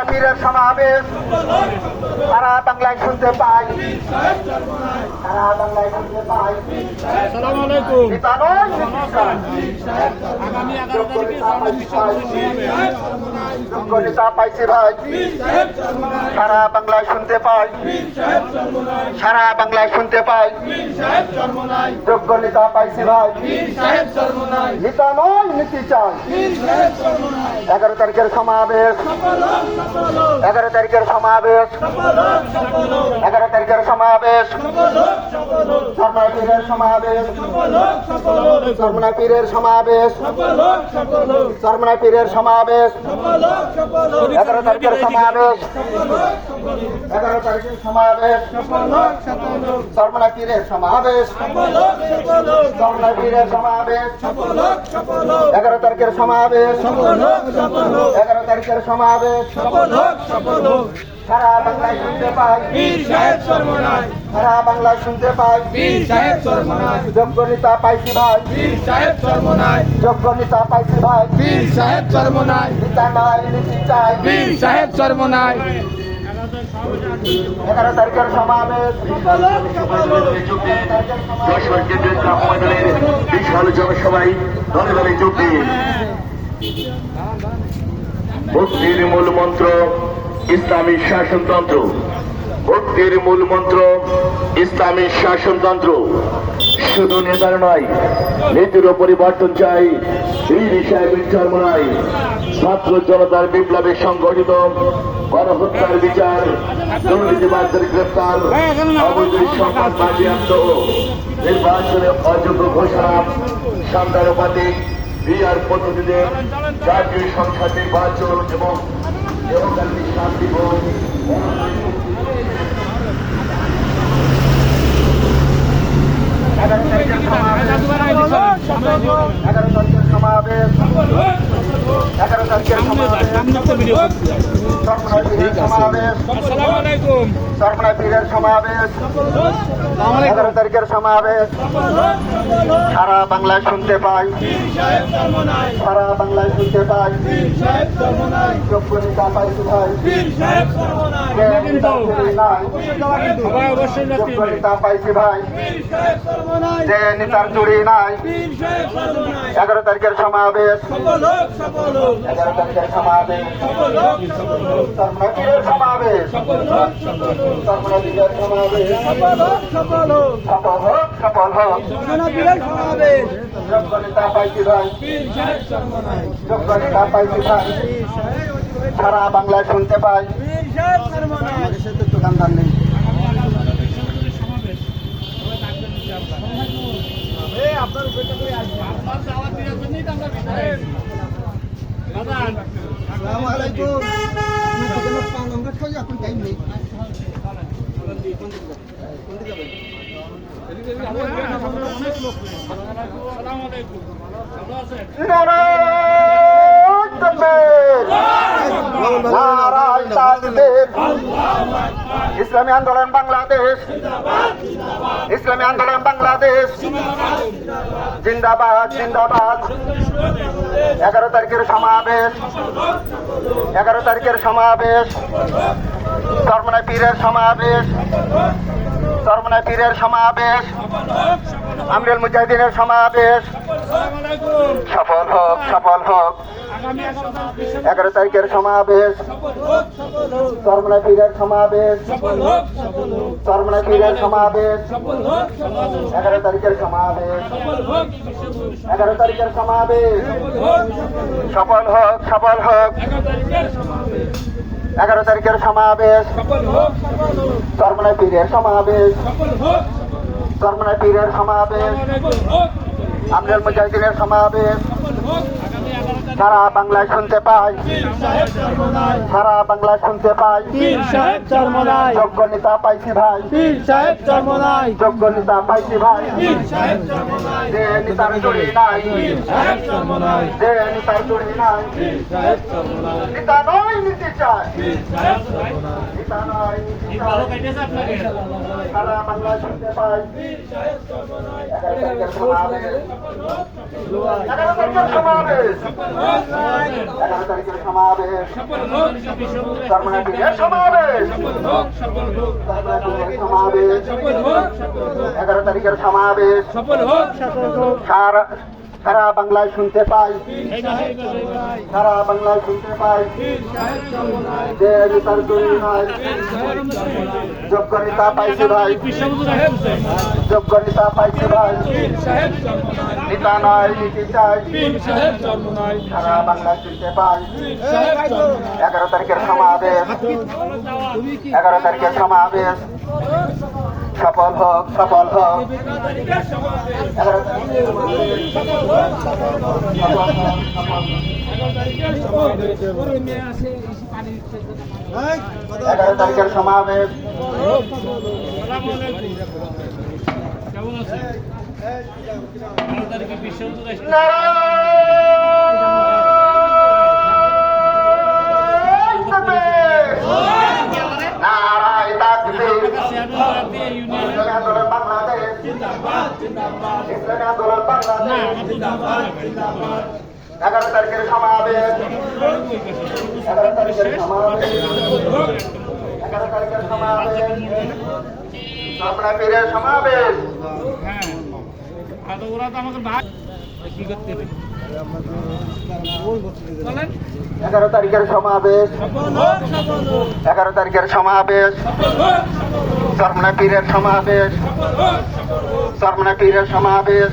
আমিরের সমাবেশ। সারা বাংলায় শুনতে পাই সারা বাংলায় শুনতে পাই সালাম আলাইকুম। নেতা নয় নীতিশান। আগামী এগারো তারিখে সামনে বিশ্ববিদ্যালয় যোগ্য নেতা পাইছি ভাই। সারা বাংলায় শুনতে পাই সারা বাংলায় শুনতে পাই যোগ্য নেতা পাইছি ভাই। নেতা নয় নীতি চাই। এগারো তারিখের সমাবেশ। এগারো তারিখের সমাবেশ। এগারো তারিখের সমাবেশ। সরমায় পীরের সমাবেশ। সরমনা পীরের সমাবেশ। সরমনা পীরের সমাবেশ। এগারো তারিখের সমাবেশ। এগারো তারিখের সমাবেশ। সরমনা পীরের সমাবেশ। সরমনা পীরের সমাবেশ। এগারো তারিখের সমাবেশ। এগারো তারিখের সমাবেশ। সারা বাংলায় শুনতে পাই। সারা বাংলায় শুনতে পাই। যোগ্য নেতা পাইছি ভাই। যোগ্য নেতা পাইছি ভাই। নেতা নাই নীতি চাই। এগারো তারিখের সমাবেশ। যশোর বিশাল জনসভায় দলে দলে যোগ দিন ভক্তির মূল মন্ত্র, ইসলামী শাসনতন্ত্র। ভক্তির মূল মন্ত্র, ইসলামী শাসনতন্ত্র। শুধু নেতার নয় নীতিরও পরিবর্তন চাই বীর সাহেবের জন্ম নাই ছাত্র জনতার বিপ্লবে সংগঠিত গণহত্যার বিচার দুর্নীতিবাদদের গ্রেপ্তার, অবৈধ সম্পদ নির্বাচনে অযোগ্য ঘোষণা সন্তানুপাতিক বিআর পদ্ধতিতে জাতীয় সংখ্যা নির্বাচন এবং দেহকালী শান্তিবোধ এগারো তারিখের সমাবেশ। এগারো তারিখের সমাবেশ। সমাবেশ। এগারো তারিখের সমাবেশ। সারা বাংলায় শুনতে পাই। সারা বাংলায় শুনতে পাই। চোখ করে পাইছি ভাই নাই এগারো তারিখের সমাবেশ। ভাই সারা বাংলায় শুনতে পাই দোকানদার নেই। আসসালামু আলাইকুম। ভালো আছেন নারায়ণ তকবীর নারায়ণ তাকবীর ইসলামী আন্দোলন বাংলাদেশ। ইসলামী আন্দোলন বাংলাদেশ। জিন্দাবাদ জিন্দাবাদ। এগারো তারিখের সমাবেশ। এগারো তারিখের সমাবেশ। ধর্মনায় পীরের সমাবেশ। সরমনায় পীরের সমাবেশ, আমরুল মুজাহিদিনের সমাবেশ। সফল হোক সফল হোক। এগারো তারিখের সমাবেশ সরমনা পীরের সমাবেশ সরমনা পীরের সমাবেশ। এগারো তারিখের সমাবেশ, এগারো তারিখের সমাবেশ। সফল হোক সফল হোক। এগারো তারিখের সমাবেশ। সরমনা পীরের সমাবেশ। সরমনা পীরের সমাবেশ। আমরুল মুজাহিদিনের সমাবেশ। সারা বাংলায় শুনতে পাই। সারা বাংলায় শুনতে পাই। যোগ্য নেতা পাইছি ভাই। যোগ্য নেতা পাইছি ভাই। নাই। নাই। নেতা নয় নীতি নেতা নয় নীতি সারা শুনতে এগারো তারিখের সমাবেশ। এগারো তারিখের সমাবেশ। এগারো সমাবেশ। কর্মনাটীদের সমাবেশ সমাবেশ। এগারো তারিখের সমাবেশ। সারা সারা বাংলায় শুনতে পাই। সারা বাংলায় শুনতে পাই। যে নেতার তৈরি হয় যোগ্য নেতা পাইছে ভাই। যোগ্য নেতা পাইছে ভাই। নেতা নয় নীতি চাই। সারা বাংলায় শুনতে পাই। এগারো তারিখের সমাবেশ। এগারো তারিখের সমাবেশ। সফল হোক সফল হোক। এগারো তারিখের সমাবেশ। কেমন আছে এগারো তারিখের সমাবেশ। এগারো তারিখের সমাবেশ। এগারো তারিখের পীরের সমাবেশ এগারো তারিখের সমাবেশ এগারো তারিখের সমাবেশ পীরের সমাবেশ। সরমনা পীরের সমাবেশ